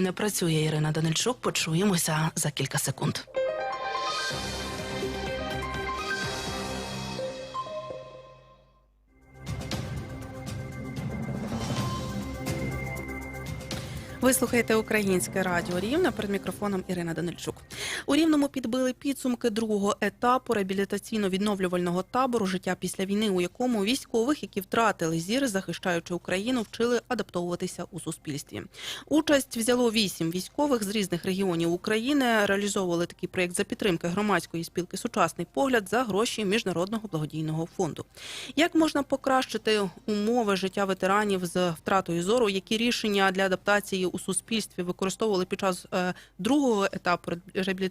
Не працює Ірина Данильчук. Почуємося за кілька секунд. Ви слухаєте українське радіо Рівне перед мікрофоном Ірина Данильчук. У Рівному підбили підсумки другого етапу реабілітаційно-відновлювального табору життя після війни, у якому військових, які втратили зір, захищаючи Україну, вчили адаптовуватися у суспільстві. Участь взяло вісім військових з різних регіонів України. Реалізовували такий проєкт за підтримки громадської спілки Сучасний погляд за гроші міжнародного благодійного фонду. Як можна покращити умови життя ветеранів з втратою зору? Які рішення для адаптації у суспільстві використовували під час е, другого етапу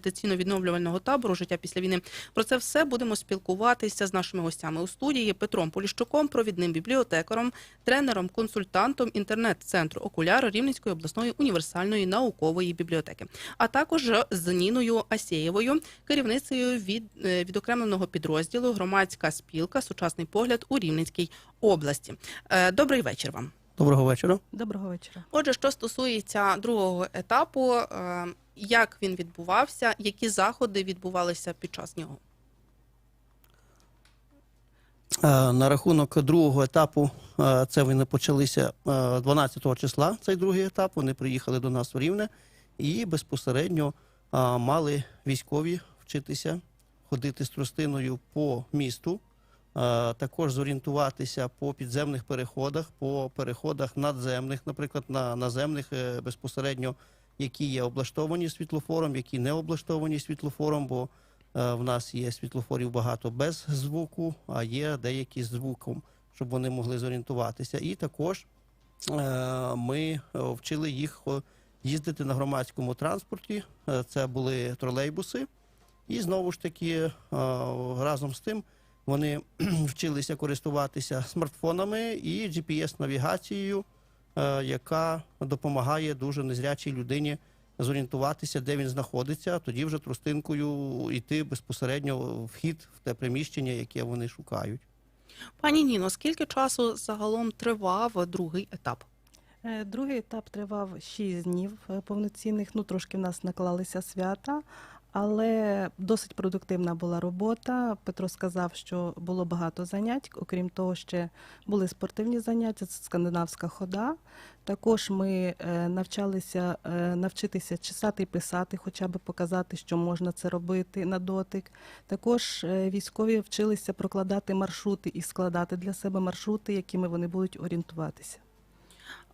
реабілітаційно-відновлювального табору життя після війни? Про це все будемо спілкуватися з нашими гостями у студії Петром Поліщуком, провідним бібліотекаром, тренером, консультантом інтернет-центру Окуляр Рівненської обласної універсальної наукової бібліотеки, а також з Ніною Асєєвою, керівницею від е, відокремленого підрозділу Громадська спілка Сучасний погляд у Рівненській області. Е, Добрий вечір вам. Доброго вечора. Доброго вечора. Отже, що стосується другого етапу, е, як він відбувався, які заходи відбувалися під час нього? Е, На рахунок другого етапу, е, це вони почалися е, 12 числа, цей другий етап. Вони приїхали до нас в Рівне і безпосередньо е, мали військові вчитися ходити з тростиною по місту, е, також зорієнтуватися по підземних переходах, по переходах надземних, наприклад, на наземних е, безпосередньо, які є облаштовані світлофором, які не облаштовані світлофором, бо Е, В нас є світлофорів багато без звуку, а є деякі з звуком, щоб вони могли зорієнтуватися. І також е, ми е, вчили їх їздити на громадському транспорті. Це були тролейбуси. І знову ж таки, разом з тим вони вчилися користуватися смартфонами і GPS-навігацією, яка допомагає дуже незрячій людині зорієнтуватися, де він знаходиться, а тоді вже тростинкою йти безпосередньо вхід в те приміщення, яке вони шукають. Пані Ніно, скільки часу загалом тривав другий етап? Е, Другий етап тривав 6 днів е, повноцінних. Ну трошки в нас наклалися свята, але досить продуктивна була робота. Петро сказав, що було багато занять. Окрім того, ще були спортивні заняття, це скандинавська хода. Також ми е, навчалися е, навчитися чесати і писати, хоча б показати, що можна це робити на дотик. Також е, військові вчилися прокладати маршрути і складати для себе маршрути, якими вони будуть орієнтуватися.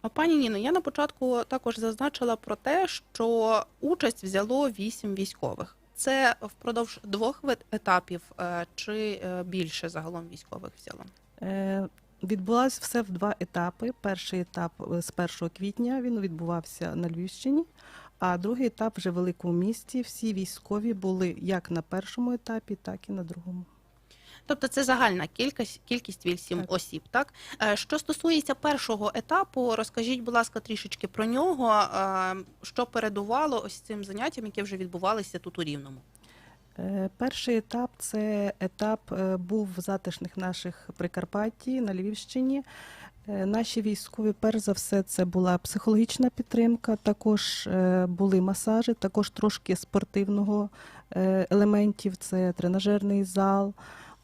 Пані Ніно, я на початку також зазначила про те, що участь взяло вісім військових. Це впродовж двох етапів е, чи е, більше загалом військових взяло? Е, Відбулось все в два етапи. Перший етап з 1 квітня він відбувався на Львівщині, а другий етап вже в великому місті. Всі військові були як на першому етапі, так і на другому. Тобто це загальна кількість кількість вісім осіб. Так Е, що стосується першого етапу, розкажіть, будь ласка, трішечки про нього. е, Що передувало ось цим заняттям, які вже відбувалися тут у Рівному? Е, Перший етап це етап був в затишних наших Прикарпатті на Львівщині. Наші військові, перш за все, це була психологічна підтримка, також були масажі, також трошки спортивного елементів, це тренажерний зал.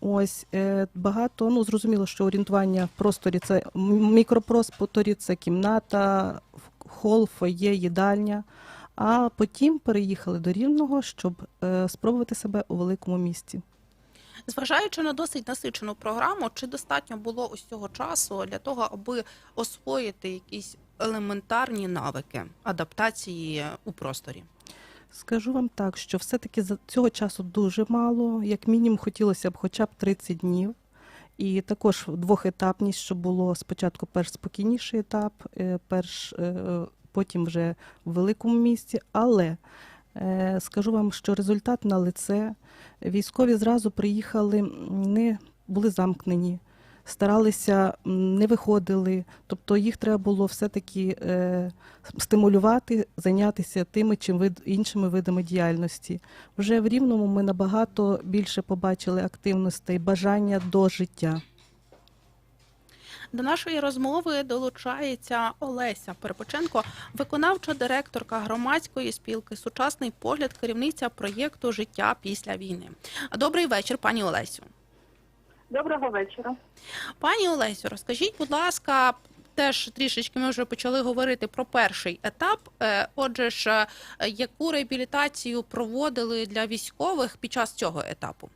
Ось е, багато, ну зрозуміло, що орієнтування в просторі це мікропросторі, це кімната, хол, фоє, їдальня. А потім переїхали до Рівного, щоб е, спробувати себе у великому місті. Зважаючи на досить насичену програму, чи достатньо було ось цього часу для того, аби освоїти якісь елементарні навики адаптації у просторі? Скажу вам так, що все-таки за цього часу дуже мало. Як мінімум, хотілося б хоча б 30 днів. І також двохетапність, щоб було спочатку перш спокійніший етап, е, перш е, потім вже в великому місті. Але е, скажу вам, що результат на лице. Військові зразу приїхали, не були замкнені, старалися, не виходили. Тобто їх треба було все-таки е, стимулювати, зайнятися тими чи вид, іншими видами діяльності. Вже в Рівному ми набагато більше побачили активностей, бажання до життя. До нашої розмови долучається Олеся Перепоченко, виконавча директорка громадської спілки Сучасний погляд, керівниця проєкту Життя після війни. Добрий вечір, пані Олесю. Доброго вечора. Пані Олесю, розкажіть, будь ласка, теж трішечки ми вже почали говорити про перший етап. Е, Отже ж, е, яку реабілітацію проводили для військових під час цього етапу?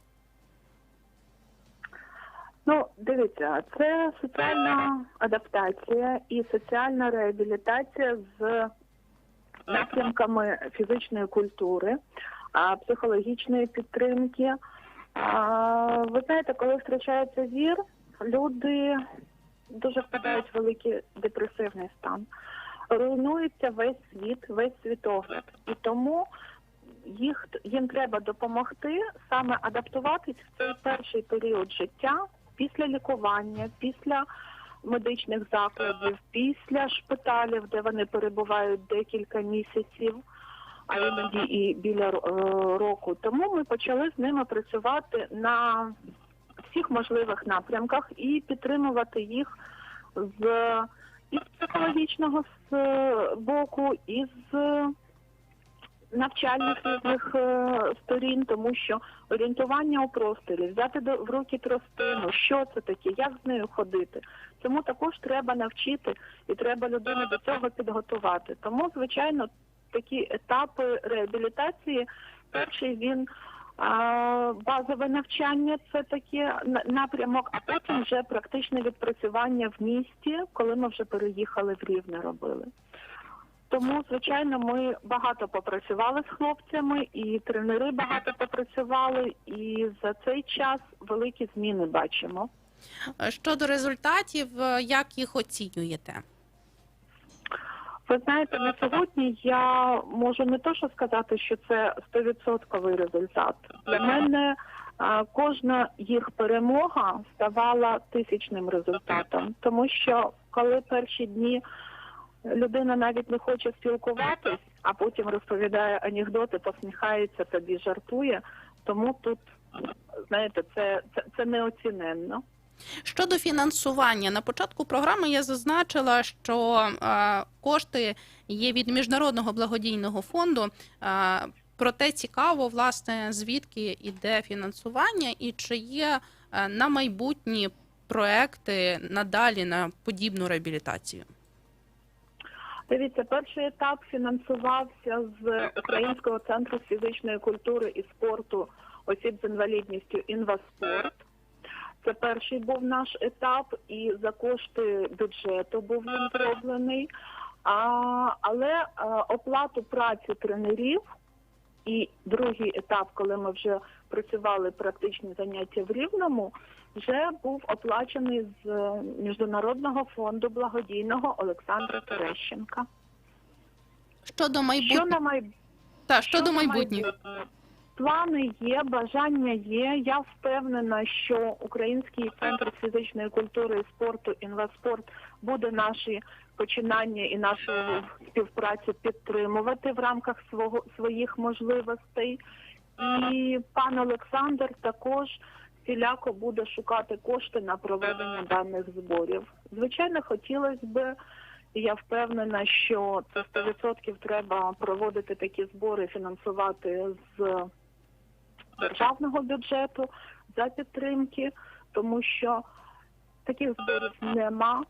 Ну, дивіться, це соціальна адаптація і соціальна реабілітація з напрямками фізичної культури, психологічної підтримки. Ви знаєте, коли втрачається зір, люди дуже впадають в великий депресивний стан. Руйнується весь світ, весь світогляд. І тому їх їм треба допомогти саме адаптуватись в цей перший період життя після лікування, після медичних закладів, після шпиталів, де вони перебувають декілька місяців, а іноді і біля е, року. Тому ми почали з ними працювати на всіх можливих напрямках і підтримувати їх з психологічного з е, боку, і з навчальних різних е, сторін, тому що орієнтування у просторі, взяти до в руки тростину, що це таке, як з нею ходити. Цьому також треба навчити і треба людину до цього підготувати. Тому, звичайно, такі етапи реабілітації. Перший він базове навчання, це таке на- напрямок, а потім вже практичне відпрацювання в місті, коли ми вже переїхали в Рівне, робили. Тому, звичайно, ми багато попрацювали з хлопцями, і тренери багато попрацювали, і за цей час великі зміни бачимо. Щодо результатів, як їх оцінюєте? Ви знаєте, на сьогодні я можу не то, що сказати, що це 100% результат. Для мене кожна їх перемога ставала тисячним результатом, тому що коли перші дні людина навіть не хоче спілкуватись, а потім розповідає анекдоти, посміхається тобі, жартує. Тому тут знаєте, це, це, це неоціненно. Щодо фінансування, на початку програми я зазначила, що е, кошти є від міжнародного благодійного фонду. Е, проте цікаво, власне, звідки іде фінансування і чи є е, на майбутні проекти надалі на подібну реабілітацію. Дивіться, перший етап фінансувався з Українського центру фізичної культури і спорту осіб з інвалідністю «Інваспорт». Це перший був наш етап, і за кошти бюджету був він зроблений. А, але а, оплату праці тренерів і другий етап, коли ми вже працювали практичні заняття в Рівному, вже був оплачений з Міжнародного фонду благодійного Олександра Терещенка. Щодо Що майбутнього, на май... та щодо майбутнє? Плани є, бажання є. Я впевнена, що Український центр фізичної культури і спорту «Інваспорт» буде наші починання і нашу співпрацю підтримувати в рамках свого своїх можливостей. І пан Олександр також всіляко буде шукати кошти на проведення даних зборів. Звичайно, хотілося б. Я впевнена, що це 100% треба проводити такі збори, фінансувати з державного бюджету за підтримки, тому що таких зборів нема,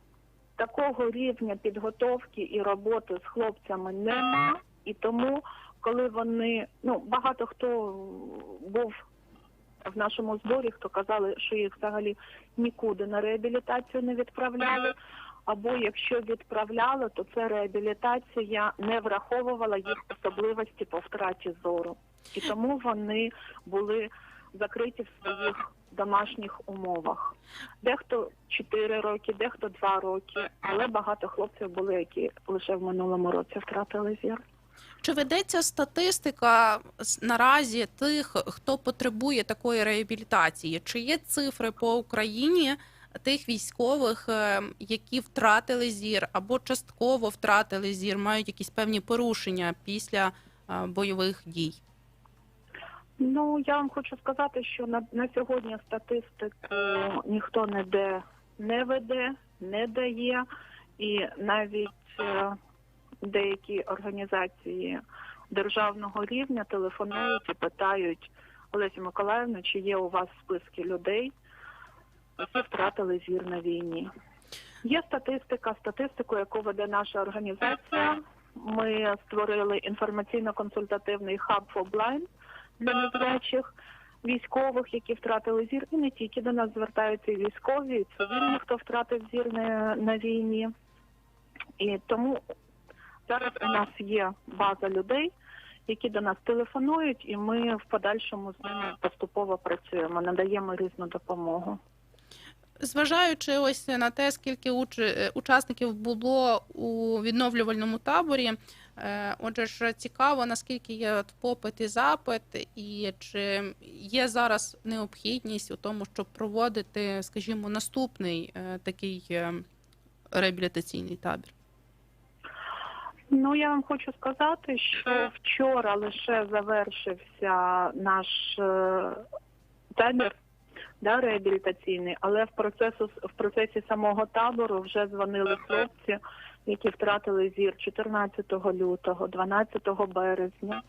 такого рівня підготовки і роботи з хлопцями нема. І тому, коли вони ну багато хто був в нашому зборі, хто казали, що їх взагалі нікуди на реабілітацію не відправляли. Або якщо відправляли, то це реабілітація не враховувала їх особливості по втраті зору. І тому вони були закриті в своїх домашніх умовах. Дехто 4 роки, дехто 2 роки, але багато хлопців були, які лише в минулому році втратили зір. Чи ведеться статистика наразі тих, хто потребує такої реабілітації? Чи є цифри по Україні тих військових, е, які втратили зір або частково втратили зір, мають якісь певні порушення після е, бойових дій? Ну я вам хочу сказати, що на, на сьогодні статистику ніхто ніде не веде, не дає, і навіть е, деякі організації державного рівня телефонують і питають Олесю Миколаївну, чи є у вас списки людей, які втратили зір на війні. Є статистика, статистику, яку веде наша організація. Ми створили інформаційно-консультативний хаб Фоблайн незрячих військових, які втратили зір, і не тільки до нас звертаються і військові, і цивільні, хто втратив зір на, на війні. І тому зараз у нас є база людей, які до нас телефонують, і ми в подальшому з ними поступово працюємо, надаємо різну допомогу. Зважаючи ось на те, скільки уч- е, учасників було у відновлювальному таборі, отже ж цікаво, наскільки є от попит і запит, і чи є зараз необхідність у тому, щоб проводити, скажімо, наступний е, такий е, реабілітаційний табір. Ну я вам хочу сказати, що вчора лише завершився наш е, табір да, реабілітаційний, але в процесу в процесі самого табору вже дзвонили хлопці, які втратили зір 14 лютого, 12 березня.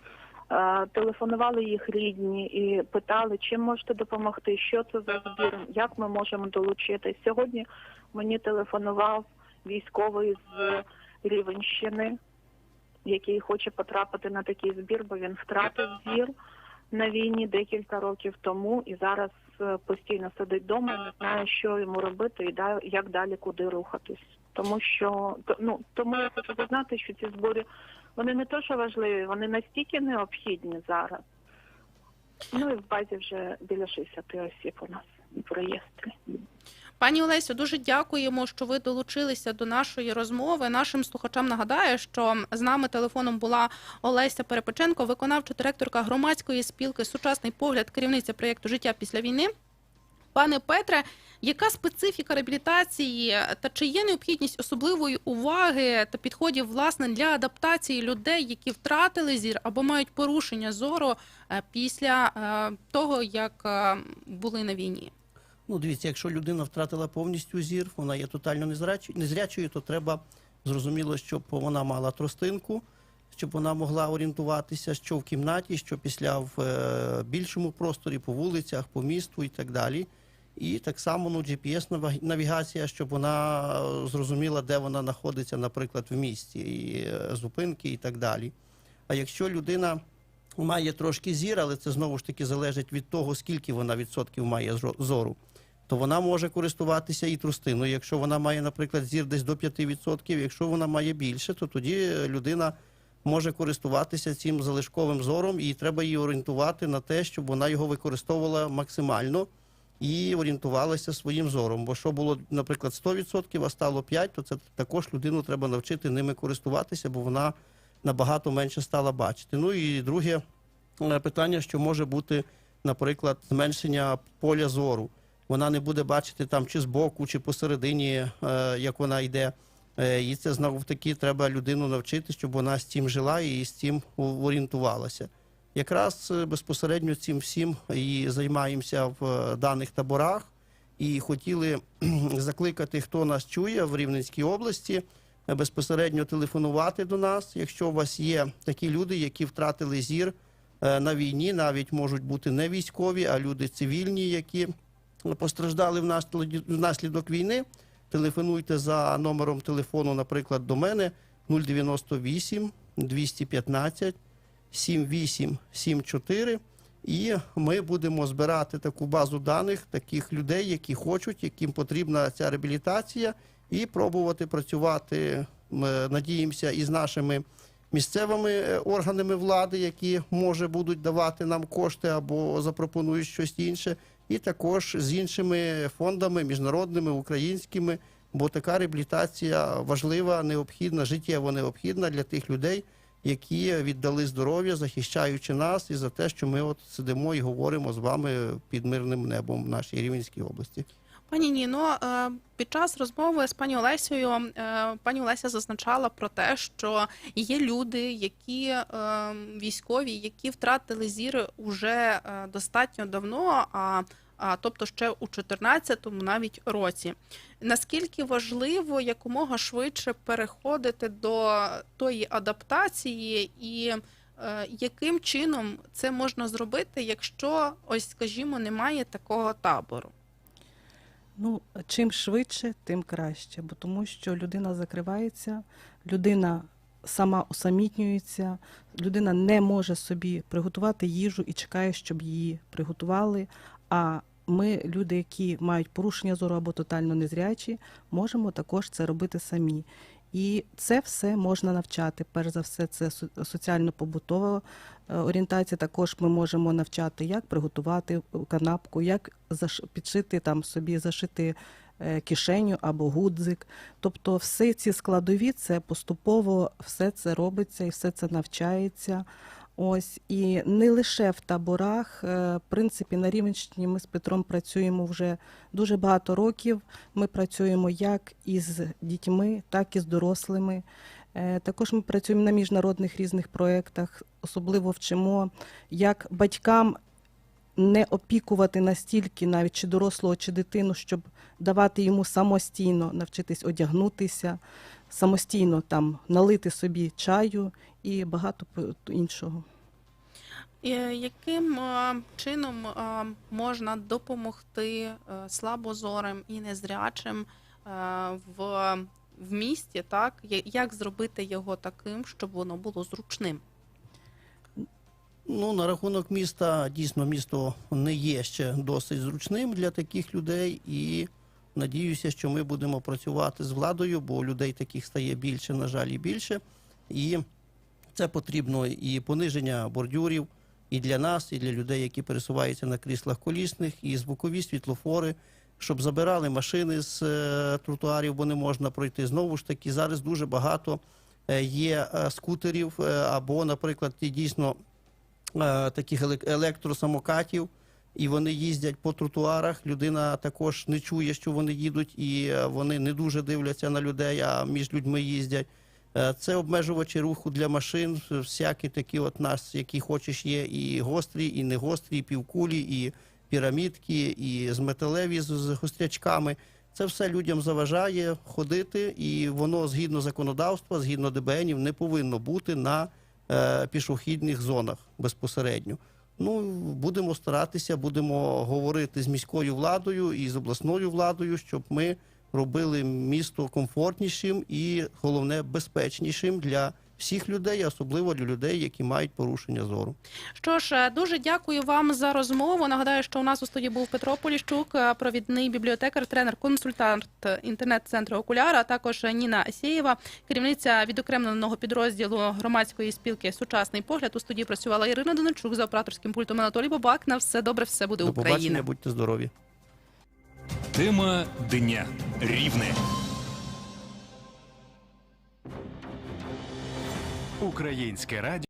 Е, Телефонували їх рідні і питали, чим можете допомогти, що це за збір, як ми можемо долучитись. Сьогодні мені телефонував військовий з Рівенщини, який хоче потрапити на такий збір, бо він втратив зір на війні декілька років тому і зараз е, постійно сидить вдома, не знає, що йому робити і як далі куди рухатись. Тому що ну тому я хочу зазнати, що ці збори вони не то, що важливі, вони настільки необхідні зараз. Ну і в базі вже біля 60 осіб у нас в реєстрі. Пані Олесю, дуже дякуємо, що ви долучилися до нашої розмови. Нашим слухачам нагадаю, що з нами телефоном була Олеся Перепеченко, виконавча директорка громадської спілки Сучасний погляд, керівниця проєкту Життя після війни. Пане Петре, яка специфіка реабілітації та чи є необхідність особливої уваги та підходів власне для адаптації людей, які втратили зір або мають порушення зору е, після е, того, як е, були на війні? Ну, дивіться, якщо людина втратила повністю зір, вона є тотально незрячою, то треба зрозуміло, щоб вона мала тростинку, щоб вона могла орієнтуватися, що в кімнаті, що після в е, більшому просторі, по вулицях, по місту і так далі. І так само ну, GPS-навігація, щоб вона е, зрозуміла, де вона знаходиться, наприклад, в місті, і е, зупинки і так далі. А якщо людина має трошки зір, але це знову ж таки залежить від того, скільки вона відсотків має зору, то вона може користуватися і трустиною. Якщо вона має, наприклад, зір десь до 5%, якщо вона має більше, то тоді людина може користуватися цим залишковим зором, і треба її орієнтувати на те, щоб вона його використовувала максимально і орієнтувалася своїм зором. Бо що було, наприклад, 100%, а стало 5%, то це також людину треба навчити ними користуватися, бо вона набагато менше стала бачити. Ну і друге е, питання, що може бути, наприклад, зменшення поля зору. Вона не буде бачити там чи збоку, чи посередині, е, як вона йде. Е, І це знову таки треба людину навчити, щоб вона з цим жила і з цим орієнтувалася. Якраз е, безпосередньо цим всім і займаємося в е, даних таборах. І хотіли закликати, хто нас чує в Рівненській області, е, безпосередньо телефонувати до нас. Якщо у вас є такі люди, які втратили зір на війні, навіть можуть бути не військові, а люди цивільні, які постраждали внаслід- внаслідок війни. Телефонуйте за номером телефону, наприклад, до мене 098 215 7874. І ми будемо збирати таку базу даних таких людей, які хочуть, яким потрібна ця реабілітація, і пробувати працювати. Ми надіємося із нашими місцевими е, органами влади, які може будуть давати нам кошти або запропонують щось інше, і також з іншими фондами, міжнародними, українськими, бо така реабілітація важлива, необхідна, життєво необхідна для тих людей, які віддали здоров'я, захищаючи нас, і за те, що ми от сидимо і говоримо з вами під мирним небом в нашій Рівненській області. Пані Ніно, е, під час розмови з пані Олесею е, пані Олеся зазначала про те, що є люди, які е, військові, які втратили зір уже достатньо давно. А тобто ще у 14-му навіть році. Наскільки важливо якомога швидше переходити до тої адаптації, і яким чином це можна зробити, якщо ось, скажімо, немає такого табору? Ну, чим швидше, тим краще, бо тому що людина закривається, людина сама усамітнюється, людина не може собі приготувати їжу і чекає, щоб її приготували. А ми, люди, які мають порушення зору або тотально незрячі, можемо також це робити самі. І це все можна навчати. Перш за все, це соціально-побутова е, орієнтація. Також ми можемо навчати, як приготувати канапку, як підшити там собі, зашити е, кишеню або гудзик. Тобто, всі ці складові, це поступово все це робиться і все це навчається. Ось і не лише в таборах. е, В принципі, на Рівенщині ми з Петром працюємо вже дуже багато років. Ми працюємо як із дітьми, так і з дорослими. Е, Також ми працюємо на міжнародних різних проєктах, особливо вчимо, як батькам не опікувати настільки навіть чи дорослого, чи дитину, щоб давати йому самостійно навчитись одягнутися, самостійно там налити собі чаю і багато іншого. І яким е, чином е, можна допомогти е, слабозорим і незрячим е, в, в місті, так? Як зробити його таким, щоб воно було зручним? Ну, на рахунок міста, дійсно, місто не є ще досить зручним для таких людей, і надіюся, що ми будемо працювати з владою, бо людей таких стає більше, на жаль, і більше. І це потрібно і пониження бордюрів і для нас, і для людей, які пересуваються на кріслах колісних, і звукові світлофори, щоб забирали машини з е, тротуарів, бо не можна пройти. Знову ж таки, зараз дуже багато е, є е, скутерів або, наприклад, дійсно таких елек- електросамокатів, і вони їздять по тротуарах. Людина також не чує, що вони їдуть, і вони не дуже дивляться на людей, а між людьми їздять. Е, Це обмежувачі руху для машин, всякі такі от нас, які хочеш, є і гострі, і не гострі, і півкулі, і пірамідки, і з металеві з гострячками. Це все людям заважає ходити, і воно згідно законодавства, згідно ДБНів, не повинно бути на е, пішохідних зонах безпосередньо. Ну, будемо старатися, будемо говорити з міською владою і з обласною владою, щоб ми робили місто комфортнішим і головне безпечнішим для всіх людей, особливо для людей, які мають порушення зору. Що ж, е, дуже дякую вам за розмову. Нагадаю, що у нас у студії був Петро Поліщук, е, провідний бібліотекар, тренер, консультант інтернет-центру Окуляра, а також Ніна Асєєва, керівниця відокремленого підрозділу громадської спілки Сучасний погляд. У студії працювала Ірина Доничук за операторським пультом Анатолій Бабак. На все добре, все буде До побачення, Україна. будьте здорові. Тема дня рівне. Українське радіо.